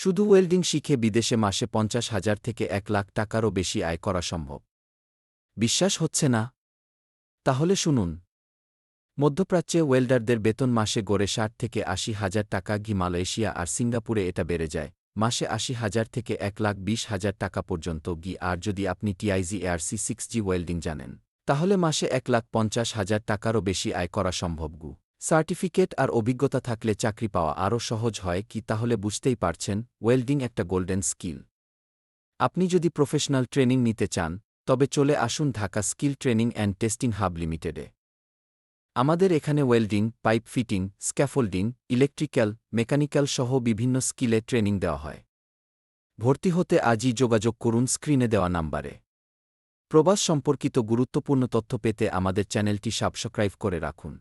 শুধু ওয়েল্ডিং শিখে বিদেশে মাসে পঞ্চাশ হাজার থেকে এক লাখ টাকারও বেশি আয় করা সম্ভব। বিশ্বাস হচ্ছে না? তাহলে শুনুন। মধ্যপ্রাচ্যে ওয়েল্ডারদের বেতন মাসে গড়ে ষাট থেকে আশি হাজার টাকা, ঘি মালয়েশিয়া আর সিঙ্গাপুরে এটা বেড়ে যায়। মাসে আশি হাজার থেকে এক লাখ বিশ হাজার টাকা পর্যন্ত গি আর যদি আপনি TIG ARC six G welding জানেন, তাহলে মাসে এক লাখ পঞ্চাশ হাজার টাকারও বেশি আয় করা সম্ভব গু। সার্টিফিকেট আর অভিজ্ঞতা থাকলে চাকরি পাওয়া আরও সহজ হয় কি তাহলে বুঝতেই পারছেন, ওয়েল্ডিং একটা গোল্ডেন স্কিল। আপনি যদি প্রফেশনাল ট্রেনিং নিতে চান, তবে চলে আসুন Dhaka skill training and testing hub লিমিটেডে। আমাদের এখানে welding, pipe fitting, scaffolding, electrical, mechanical সহ বিভিন্ন স্কিলে ট্রেনিং দেওয়া হয়। ভর্তি হতে আজই যোগাযোগ করুন স্ক্রিনে দেওয়া নাম্বারে। প্রবাস সম্পর্কিত গুরুত্বপূর্ণ তথ্য পেতে আমাদের চ্যানেলটি সাবস্ক্রাইব করে রাখুন।